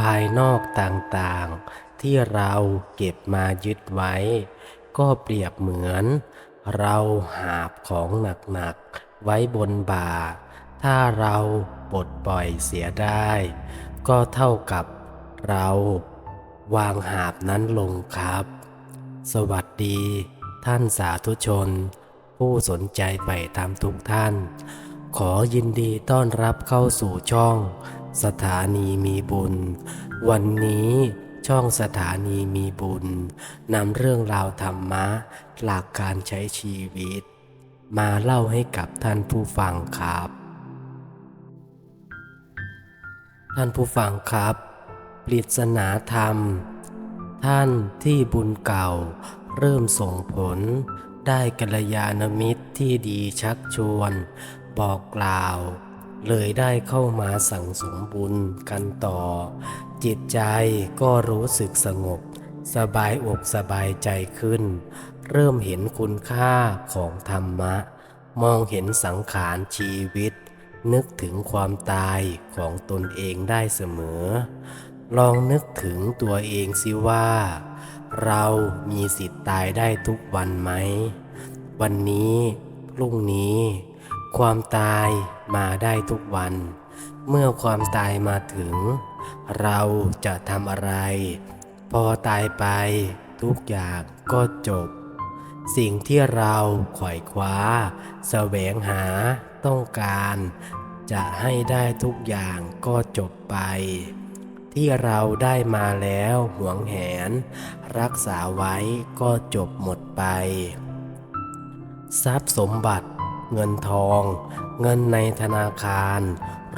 ภายนอกต่างๆ ที่เราเก็บมายึดไว้ ก็เปรียบเหมือน เราหาบของหนักๆ ไว้บนบ่า ถ้าเราปลดปล่อยเสียได้ ก็เท่ากับเรา วางหาบนั้นลงครับ สวัสดี ท่านสาธุชน ผู้สนใจไปตามทุกท่าน ขอยินดีต้อนรับเข้าสู่ช่อง สถานีมีบุญ วันนี้ช่องสถานีมีบุญนำเรื่องราวธรรมะ หลักการใช้ชีวิต มาเล่าให้กับท่านผู้ฟังครับ ท่านผู้ฟังครับ ปริศนาธรรม ท่านที่บุญเก่า เริ่มส่งผลได้กัลยาณมิตรที่ดีชักชวน บอกกล่าว เลยได้เข้ามาสั่งสมบุญกันต่อ จิตใจก็รู้สึกสงบ สบายอกสบายใจขึ้น เริ่มเห็นคุณค่าของธรรมะ มองเห็นสังขารชีวิต นึกถึงความตายของตนเองได้เสมอ ลองนึกถึงตัวเองสิว่า เรามีสิทธิ์ตายได้ทุกวันไหม วันนี้ พรุ่งนี้ ความตายมาได้ทุกวัน เมื่อความตายมาถึง เราจะทำอะไร พอตายไปทุกอย่างก็จบ สิ่งที่เราขวายคว้า แสวงหาต้องการ จะให้ได้ทุกอย่างก็จบไป ที่เราได้มาแล้วหวงแหน รักษาไว้ก็จบหมดไป ทรัพย์สมบัติ เงินทอง เงินในธนาคาร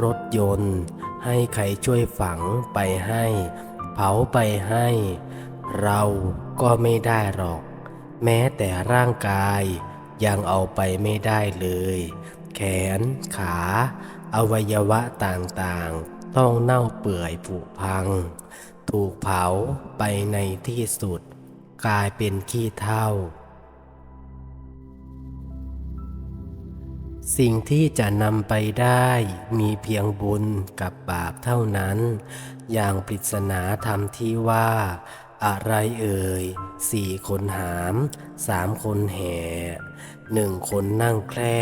รถยนต์ ให้ใครช่วยฝังไปให้ เผาไปให้ เราก็ไม่ได้หรอก แม้แต่ร่างกายยังเอาไปไม่ได้เลย แขน ขา อวัยวะต่างๆ ต้องเน่าเปื่อยผุพัง ถูกเผาไปในที่สุด กลายเป็นขี้เถ้า สิ่งที่จะนำไปได้มีเพียงบุญกับบาปเท่านั้น อย่างปริศนาธรรมที่ว่า อะไรเอ่ยสี่คนหามสามคนแห่หนึ่งคนนั่งแคร่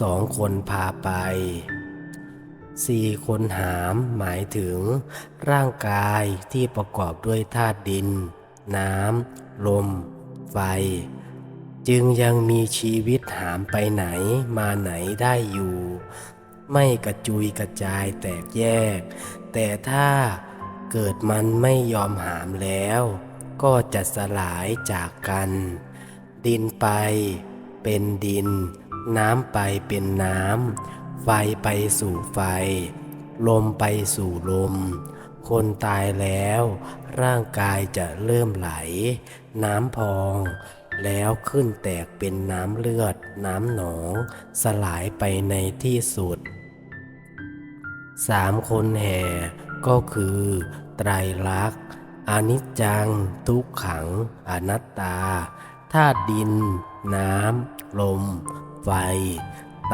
สองคนพาไปสี่คนหามหมายถึง ร่างกายที่ประกอบด้วยธาตุดิน น้ำ ลม ไฟ จึงยังมีชีวิตหามไปไหนมาไหนได้อยู่ ไม่กระจุยกระจายแตกแยก แต่ถ้าเกิดมันไม่ยอมหามแล้ว ก็จะสลายจากกัน ดินไปเป็นดิน น้ำไปเป็นน้ำ ไฟไปสู่ไฟ ลมไปสู่ลม คนตายแล้ว ร่างกายจะเริ่มไหล น้ำพอง แล้วขึ้นแตกเป็นน้ำเลือด น้ำหนอง สลายไปในที่สุดสามคนแห่ก็คือ ไตรลักษณ์อนิจจัง ทุกขัง อนัตตาธาตุดิน น้ำ ลม ไฟ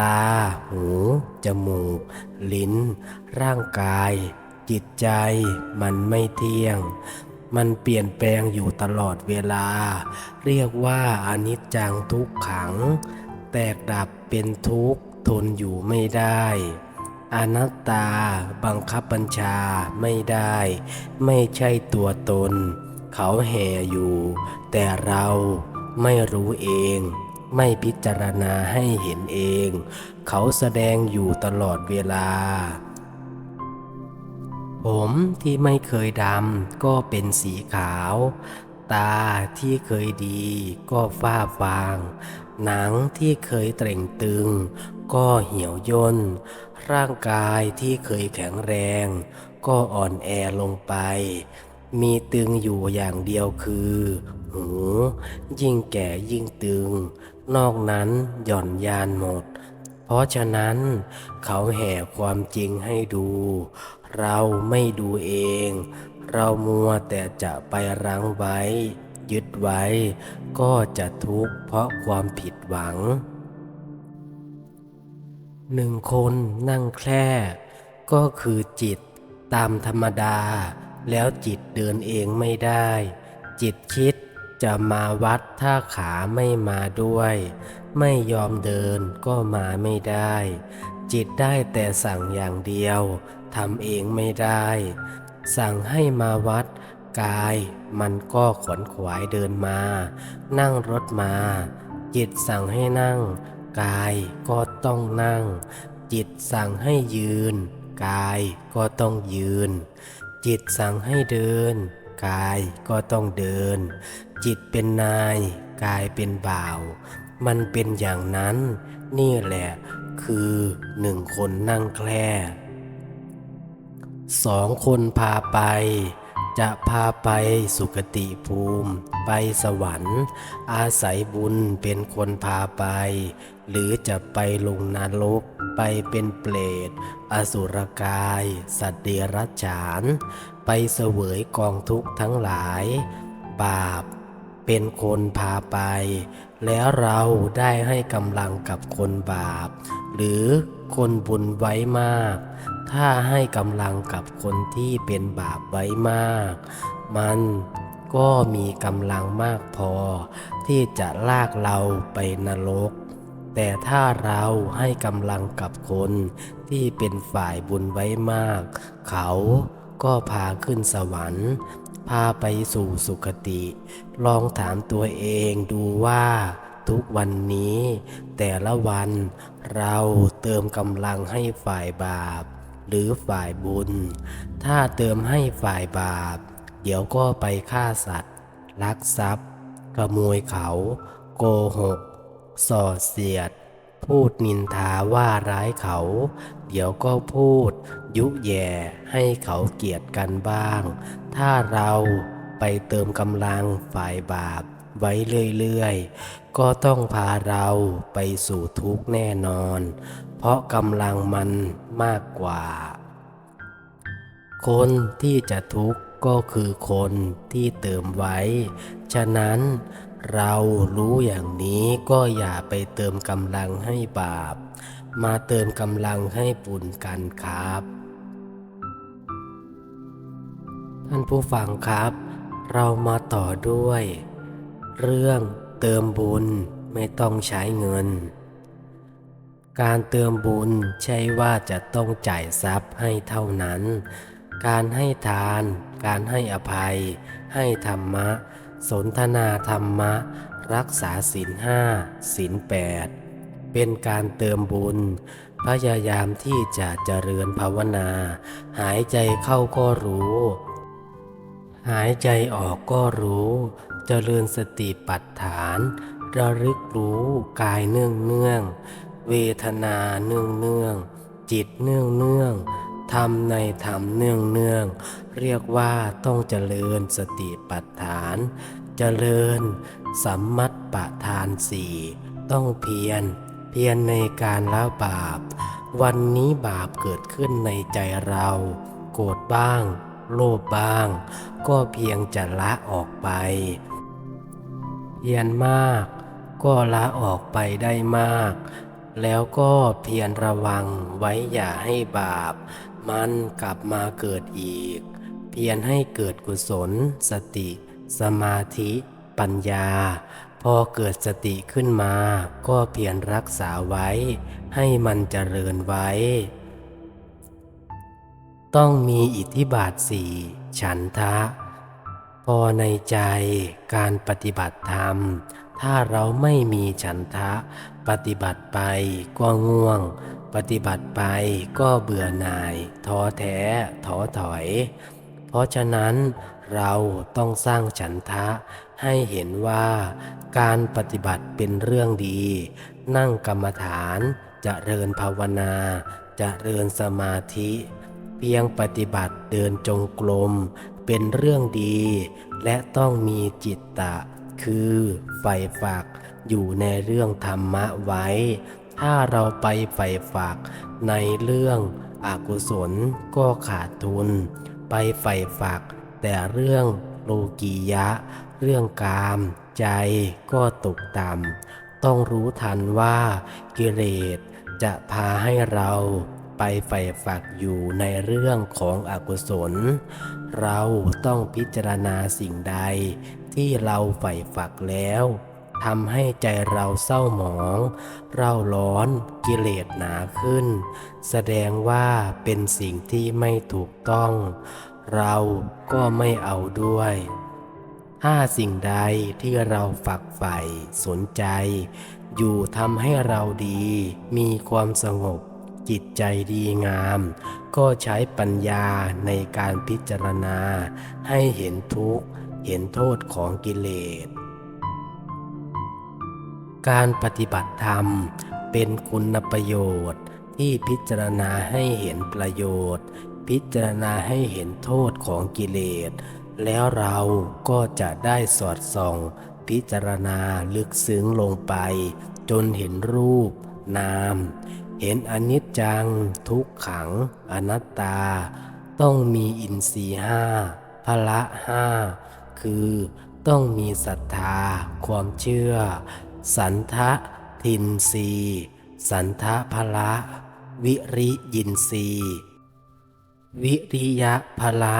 ตา หู จมูก ลิ้น ร่างกาย จิตใจมันไม่เที่ยง มันเปลี่ยนแปลงอยู่ตลอดเวลา เรียกว่าอนิจจังทุกขัง แตกดับเป็นทุกข์ทนอยู่ไม่ได้อนัตตาบังคับบัญชาไม่ได้ ไม่ใช่ตัวตน เขาแห่อยู่ แต่เราไม่รู้เอง ไม่พิจารณาให้เห็นเอง เขาแสดงอยู่ตลอดเวลา ผมที่ไม่เคยดำก็เป็นสีขาว ตาที่เคยดีก็ฝ้าฟาง หนังที่เคยเต่งตึง ก็เหี่ยวย่น ร่างกายที่เคยแข็งแรง ก็อ่อนแอลงไป มีตึงอยู่อย่างเดียวคือ หู ยิ่งแก่ยิ่งตึง นอกนั้นหย่อนยานหมด เพราะฉะนั้นเขาแห่ความจริงให้ดู เราไม่ดูเอง เรามัวแต่จะไปรั้งไว้ ยึดไว้ ก็จะทุกข์เพราะความผิดหวังหนึ่งคนนั่งแคร่ก็คือจิตตามธรรมดา แล้วจิตเดินเองไม่ได้ จิตคิดจะมาวัดถ้าขาไม่มาด้วย ไม่ยอมเดินก็มาไม่ได้ จิตได้แต่สั่งอย่างเดียว ทำเองไม่ได้ สั่งให้มาวัดกาย มันก็ขวนขวายเดินมา นั่งรถมา จิตสั่งให้นั่ง กายก็ต้องนั่ง จิตสั่งให้ยืน กายก็ต้องยืน จิตสั่งให้เดิน กายก็ต้องเดิน จิตเป็นนาย กายเป็นบ่าว มันเป็นอย่างนั้น นี่แหละคือหนึ่งคนนั่งแคร่ สองคนพาไป จะพาไปสุคติภูมิ ไปสวรรค์ อาศัยบุญเป็นคนพาไป หรือจะไปลงนรกไปเป็นเปรตอสุรกาย สัตว์เดรัจฉาน ไปเสวยกองทุกข์ทั้งหลาย บาปเป็นคนพาไป แล้วเราได้ให้กำลังกับคนบาป หรือ คนบุญไว้มาก ถ้าให้กำลังกับคนที่เป็นบาปไว้มาก มันก็มีกำลังมากพอ ที่จะลากเราไปนรก แต่ถ้าเราให้กำลังกับคนที่เป็นฝ่ายบุญไว้มาก เขาก็พาขึ้นสวรรค์ พาไปสู่สุคติ ลองถามตัวเองดูว่า ทุกวันนี้ แต่ละวันเราเติมกำลังให้ฝ่ายบาป หรือฝ่ายบุญ ถ้าเติมให้ฝ่ายบาป เดี๋ยวก็ไปฆ่าสัตว์ ลักทรัพย์ ขโมยเขา โกหก ส่อเสียด พูดนินทาว่าร้ายเขา เดี๋ยวก็พูด ยุแย่ให้เขาเกลียดกันบ้าง ถ้าเราไปเติมกำลังฝ่ายบาปไว้เรื่อยๆ ก็ต้องพาเราไปสู่ทุกข์แน่นอน เพราะกำลังมันมากกว่า คนที่จะทุกข์ก็คือคนที่เติมไว้ ฉะนั้นเรารู้อย่างนี้ก็อย่าไปเติมกำลังให้บาป มาเติมกำลังให้บุญกันครับ ท่านผู้ฟังครับ เรามาต่อด้วย เรื่อง เติมบุญไม่ต้องใช้เงิน การเติมบุญใช่ว่าจะต้องจ่ายทรัพย์ให้เท่านั้น การให้ทาน การให้อภัย ให้ธรรมะ สนทนาธรรมะ รักษาศีลห้าศีลแปดเป็นการเติมบุญ พยายามที่จะเจริญภาวนา หายใจเข้าก็รู้ หายใจออกก็รู้ เจริญสติปัฏฐาน ระลึกรู้กายเนื่องเนื่อง เวทนาเนื่องเนื่อง จิตเนื่องเนื่องธรรมในธรรมเนื่องเนื่อง เรียกว่าต้องเจริญสติปัฏฐาน เจริญสัมมัตปะทานสี่ต้องเพียรเพียรในการละบาป วันนี้บาปเกิดขึ้นในใจเรา โกรธบ้าง โลภบ้าง ก็เพียงจะละออกไป เพียรมาก ก็ละออกไปได้มาก แล้วก็เพียรระวังไว้อย่าให้บาป มันกลับมาเกิดอีก เพียรให้เกิดกุศล สติ สมาธิ ปัญญา พอเกิดสติขึ้นมา ก็เพียรรักษาไว้ ให้มันเจริญไว้ ต้องมีอิทธิบาทสี่ฉันทะ พอในใจการปฏิบัติธรรม ถ้าเราไม่มีฉันทะ ปฏิบัติไปก็ง่วง ปฏิบัติไปก็เบื่อหน่ายท้อแท้ท้อถอย เพราะฉะนั้นเราต้องสร้างฉันทะให้เห็นว่าการปฏิบัติเป็นเรื่องดี นั่งกรรมฐานจเจริญภาวนาจเจริญสมาธิ เพียงปฏิบัติเดินจงกรม เป็นเรื่องดี และต้องมีจิตตะ คือใฝ่ฝักอยู่ในเรื่องธรรมะไว้ ถ้าเราไปใฝ่ฝักในเรื่องอกุศลก็ขาดทุน ไปใฝ่ฝัก แต่เรื่องโลกียะ เรื่องกามใจก็ตกต่ำต้องรู้ทันว่ากิเลสจะพาให้เรา ไปใฝ่ฝักอยู่ในเรื่องของอกุศล เราต้องพิจารณาสิ่งใดที่เราใฝ่ฝักแล้วทำให้ใจเราเศร้าหมอง เร่าร้อนกิเลสหนาขึ้น แสดงว่าเป็นสิ่งที่ไม่ถูกต้อง เราก็ไม่เอาด้วยถ้าสิ่งใดที่เราฝักใฝ่สนใจ อยู่ทำให้เราดี มีความสงบ จิตใจดีงาม ก็ใช้ปัญญาในการพิจารณา ให้เห็นทุกข์ เห็นโทษของกิเลส การปฏิบัติธรรมเป็นคุณประโยชน์ที่พิจารณาให้เห็นประโยชน์ พิจารณาให้เห็นโทษของกิเลส แล้วเราก็จะได้สอดส่อง พิจารณาลึกซึ้งลงไป จนเห็นรูป นาม เห็นอนิจจัง ทุกขัง อนัตตา ต้องมีอินทรีห้าพละห้าคือต้องมีศรัทธา ความเชื่อ สันทะทินรีสันทะพละ วิริยินรีวิริยะพละ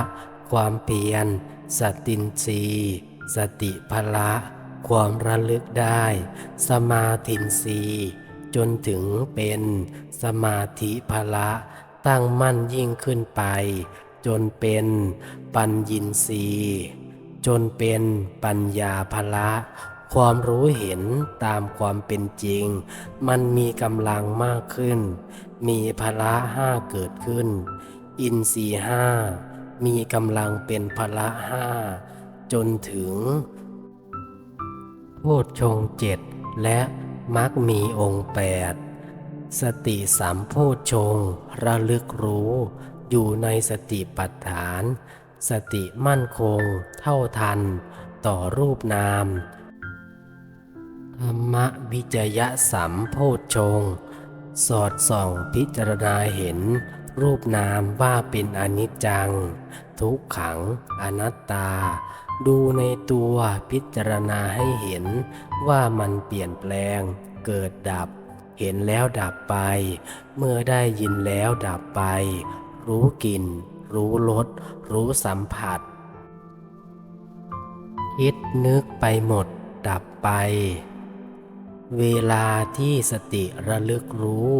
ความเพียร สตินรีสติพละ ความระลึกได้ สมาธินรีย์ จนถึงเป็นสมาธิพละ ตั้งมั่นยิ่งขึ้นไป จนเป็นปัญญินรีจนเป็นปัญญาพละ ความรู้เห็นตามความเป็นจริง มันมีกำลังมากขึ้น มีพละห้าเกิดขึ้น อินทรีห้ามีกำลังเป็นพละห้าจนถึงโพชฌงเจ็ดและ มักมีองค์แปด สติสามโพชงระลึกรู้ อยู่ในสติปัฏฐาน สติมั่นคง เท่าทัน ต่อรูปนาม ธรรมวิจยะสัมโพชง สอดส่องพิจารณาเห็น รูปนามว่าเป็นอนิจจัง ทุกขัง อนัตตา ดูในตัวพิจารณาให้เห็นว่ามันเปลี่ยนแปลง เกิดดับ เห็นแล้วดับไป เมื่อได้ยินแล้วดับไป รู้กลิ่น รู้รสรู้สัมผัส คิดนึกไปหมด ดับไป เวลาที่สติระลึกรู้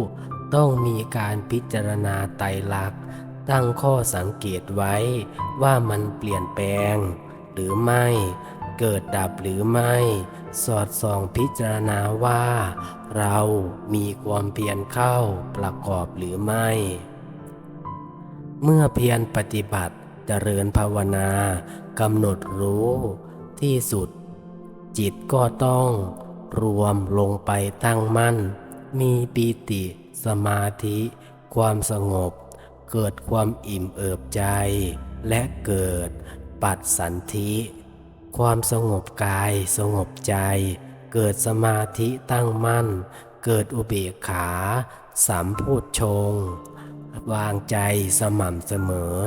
ต้องมีการพิจารณาไตรลักษณ์ตั้งข้อสังเกตไว้ว่ามันเปลี่ยนแปลง หรือไม่ เกิดดับหรือไม่ สอดส่องพิจารณาว่า เรามีความเพียรเข้าประกอบหรือไม่ เมื่อเพียรปฏิบัติเจริญภาวนากำหนดรู้ที่สุด จิตก็ต้อง รวมลงไปตั้งมั่น มีปีติ สมาธิ ความสงบ เกิดความอิ่มเอิบใจ และเกิด ปัดสันธิ ความสงบกายสงบใจ เกิดสมาธิตั้งมั่น เกิดอุเบกขา สามพูดชง วางใจสม่ำเสมอ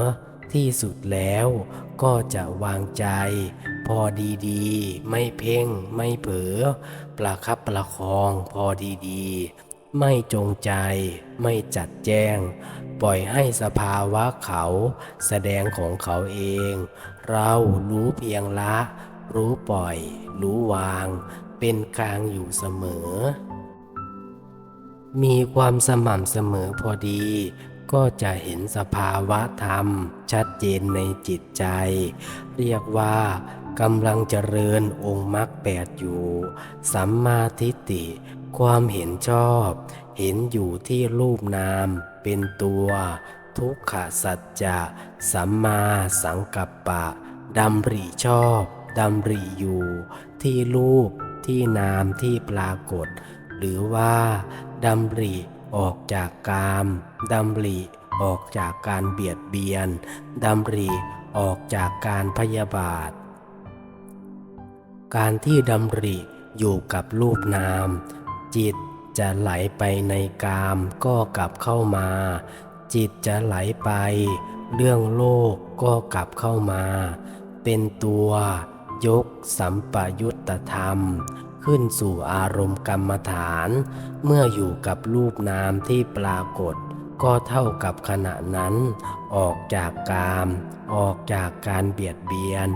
ที่สุดแล้วก็จะวางใจ พอดีๆ ไม่เพ่งไม่เผลอประคับประคองพอดีๆ ไม่จงใจ ไม่จัดแจ้ง ปล่อยให้สภาวะเขาแสดงของเขาเอง เรารู้เพียงละ รู้ปล่อย รู้วาง เป็นกลางอยู่เสมอ มีความสม่ำเสมอพอดี ก็จะเห็นสภาวะธรรม ชัดเจนในจิตใจ เรียกว่ากำลังเจริญองค์มรรคแปดอยู่ สัมมาทิฏฐิความเห็นชอบ เห็นอยู่ที่รูปนามเป็นตัว ทุกขสัจจะสัมมาสังกัปปะดำริชอบดำริอยู่ ที่รูปที่นามที่ปรากฏ หรือว่าดำริออกจากกามดำริออกจากการเบียดเบียนดำริออกจากการพยาบาท การที่ดำริอยู่กับรูปนาม จิตจะไหลไปในกามก็กลับเข้ามา จิตจะไหลไป เรื่องโลกก็กลับเข้ามา เป็นตัวยกสัมปยุตตธรรม ขึ้นสู่อารมณ์กรรมฐาน เมื่ออยู่กับรูปนามที่ปรากฏ ก็เท่ากับขณะนั้น ออกจากกาม ออกจากการเบียดเบียน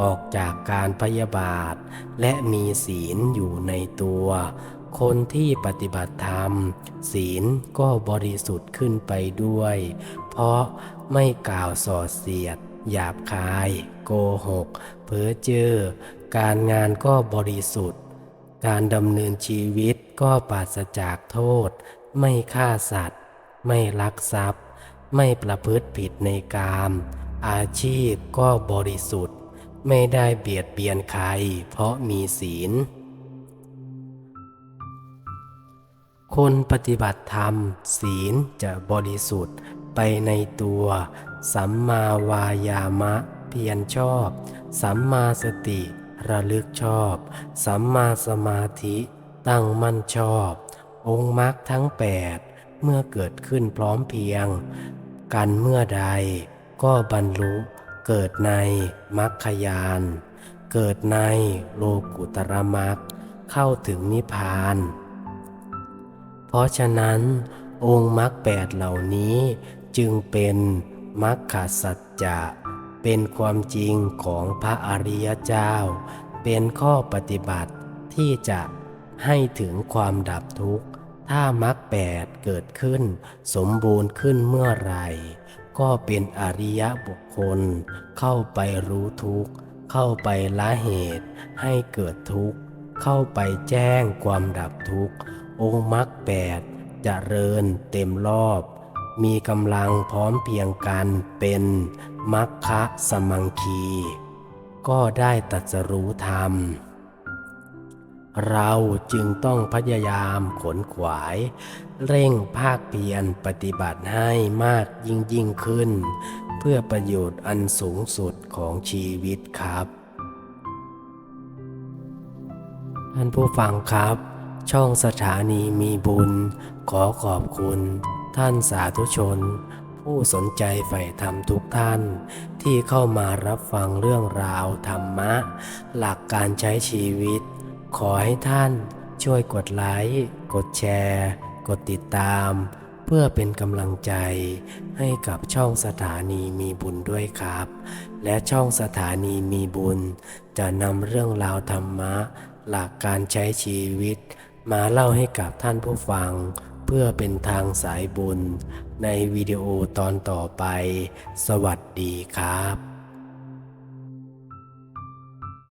ออกจากการพยาบาท และมีศีลอยู่ในตัว คนที่ปฏิบัติธรรม ศีลก็บริสุทธิ์ขึ้นไปด้วย เพราะไม่กล่าวส่อเสียด หยาบคาย โกหก เพ้อเจ้อการงานก็บริสุทธิ์ การดำเนินชีวิตก็ปราศจากโทษ ไม่ฆ่าสัตว์ ไม่ลักทรัพย์ ไม่ประพฤติผิดในกาม อาชีพก็บริสุทธิ์ ไม่ได้เบียดเบียนใคร เพราะมีศีล คนปฏิบัติธรรม ศีลจะบริสุทธิ์ไปในตัว สัมมาวายามะเพียรชอบ สัมมาสติระลึกชอบ สัมมาสมาธิตั้งมั่นชอบ องค์มรรคทั้งแปดเมื่อเกิดขึ้นพร้อมเพียง กันเมื่อใดก็บรรลุเกิดในมรรคยาน เกิดในโลกุตระมรรคเข้าถึงนิพพาน ราะฉะนั้น องค์มรรคแปดเหล่านี้จึงเป็นมรรคสัจจะเป็นความจริงของพระอริยเจ้า เป็นข้อปฏิบัติที่จะให้ถึงความดับทุกข์ ถ้ามรรคแปดเกิดขึ้น สมบูรณ์ขึ้นเมื่อไหร่ ก็เป็นอริยบุคคล เข้าไปรู้ทุกข์ เข้าไปละเหตุให้เกิดทุกข์ เข้าไปแจ้งความดับทุกข์ องค์มรรคแปดจเริญเต็มรอบ มีกำลังพร้อมเพียงกันเป็นมัคคะสมังคี ก็ได้ตรัสรู้ธรรม เราจึงต้องพยายามขนขวาย เร่งภาคเพียรปฏิบัติให้มากยิ่งยิ่งขึ้น เพื่อประโยชน์อันสูงสุดของชีวิตครับ ท่านผู้ฟังครับ ช่องสถานีมีบุญ ขอขอบคุณ ท่านสาธุชน ผู้สนใจใฝ่ธรรมทุกท่าน ที่เข้ามารับฟังเรื่องราวธรรมะ หลักการใช้ชีวิต ขอให้ท่านช่วยกดไลค์ กดแชร์ กดติดตาม เพื่อเป็นกำลังใจ ให้กับช่องสถานีมีบุญด้วยครับ และช่องสถานีมีบุญ จะนำเรื่องราวธรรมะ หลักการใช้ชีวิต มาเล่าให้กับท่านผู้ฟัง เพื่อเป็นทางสายบุญในวิดีโอตอนต่อไป สวัสดีครับ